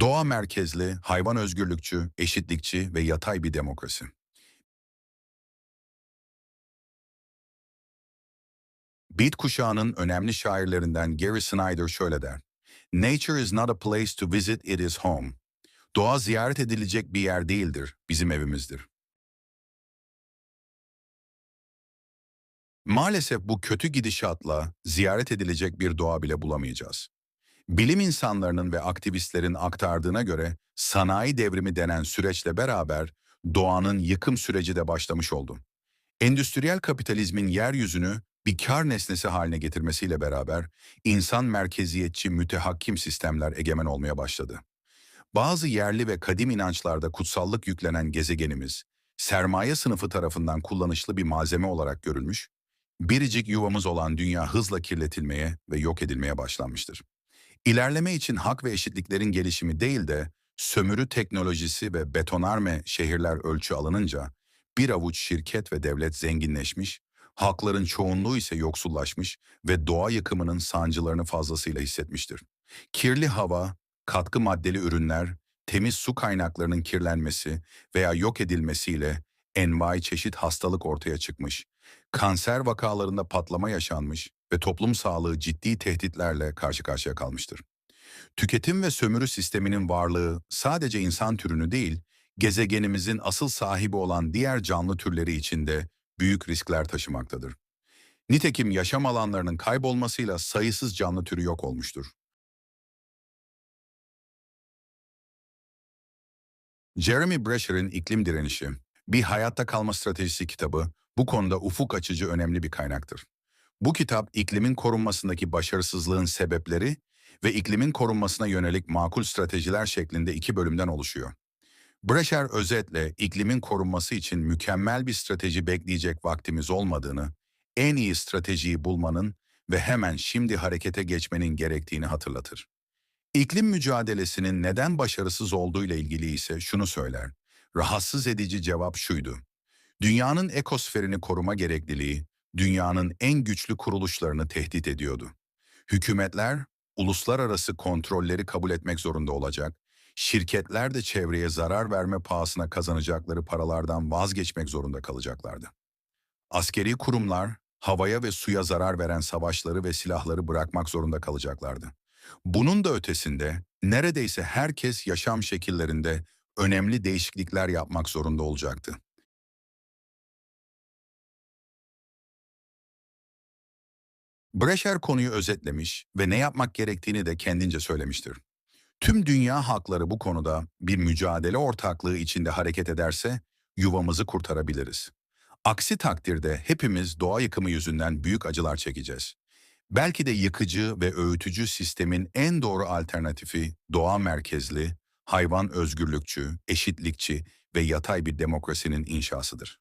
Doğa merkezli, hayvan özgürlükçü, eşitlikçi ve yatay bir demokrasi. Beat kuşağının önemli şairlerinden Gary Snyder şöyle der. Nature is not a place to visit, it is home. Doğa ziyaret edilecek bir yer değildir, bizim evimizdir. Maalesef bu kötü gidişatla ziyaret edilecek bir doğa bile bulamayacağız. Bilim insanlarının ve aktivistlerin aktardığına göre sanayi devrimi denen süreçle beraber doğanın yıkım süreci de başlamış oldu. Endüstriyel kapitalizmin yeryüzünü bir kar nesnesi haline getirmesiyle beraber insan merkeziyetçi mütehakkim sistemler egemen olmaya başladı. Bazı yerli ve kadim inançlarda kutsallık yüklenen gezegenimiz, sermaye sınıfı tarafından kullanışlı bir malzeme olarak görülmüş, biricik yuvamız olan dünya hızla kirletilmeye ve yok edilmeye başlanmıştır. İlerleme için hak ve eşitliklerin gelişimi değil de sömürü teknolojisi ve betonarme şehirler ölçü alınınca bir avuç şirket ve devlet zenginleşmiş, halkların çoğunluğu ise yoksullaşmış ve doğa yıkımının sancılarını fazlasıyla hissetmiştir. Kirli hava, katkı maddeli ürünler, temiz su kaynaklarının kirlenmesi veya yok edilmesiyle envai çeşit hastalık ortaya çıkmış, kanser vakalarında patlama yaşanmış ve toplum sağlığı ciddi tehditlerle karşı karşıya kalmıştır. Tüketim ve sömürü sisteminin varlığı sadece insan türünü değil, gezegenimizin asıl sahibi olan diğer canlı türleri için de büyük riskler taşımaktadır. Nitekim yaşam alanlarının kaybolmasıyla sayısız canlı türü yok olmuştur. Jeremy Brasher'in İklim Direnişi, Bir Hayatta Kalma Stratejisi kitabı bu konuda ufuk açıcı önemli bir kaynaktır. Bu kitap iklimin korunmasındaki başarısızlığın sebepleri ve iklimin korunmasına yönelik makul stratejiler şeklinde iki bölümden oluşuyor. Brasher özetle iklimin korunması için mükemmel bir strateji bekleyecek vaktimiz olmadığını, en iyi stratejiyi bulmanın ve hemen şimdi harekete geçmenin gerektiğini hatırlatır. İklim mücadelesinin neden başarısız olduğuyla ilgili ise şunu söyler. Rahatsız edici cevap şuydu. Dünyanın ekosferini koruma gerekliliği, dünyanın en güçlü kuruluşlarını tehdit ediyordu. Hükümetler, uluslararası kontrolleri kabul etmek zorunda olacak, şirketler de çevreye zarar verme pahasına kazanacakları paralardan vazgeçmek zorunda kalacaklardı. Askeri kurumlar, havaya ve suya zarar veren savaşları ve silahları bırakmak zorunda kalacaklardı. Bunun da ötesinde neredeyse herkes yaşam şekillerinde önemli değişiklikler yapmak zorunda olacaktı. Brecher konuyu özetlemiş ve ne yapmak gerektiğini de kendince söylemiştir. Tüm dünya halkları bu konuda bir mücadele ortaklığı içinde hareket ederse yuvamızı kurtarabiliriz. Aksi takdirde hepimiz doğa yıkımı yüzünden büyük acılar çekeceğiz. Belki de yıkıcı ve öğütücü sistemin en doğru alternatifi doğa merkezli, hayvan özgürlükçü, eşitlikçi ve yatay bir demokrasinin inşasıdır.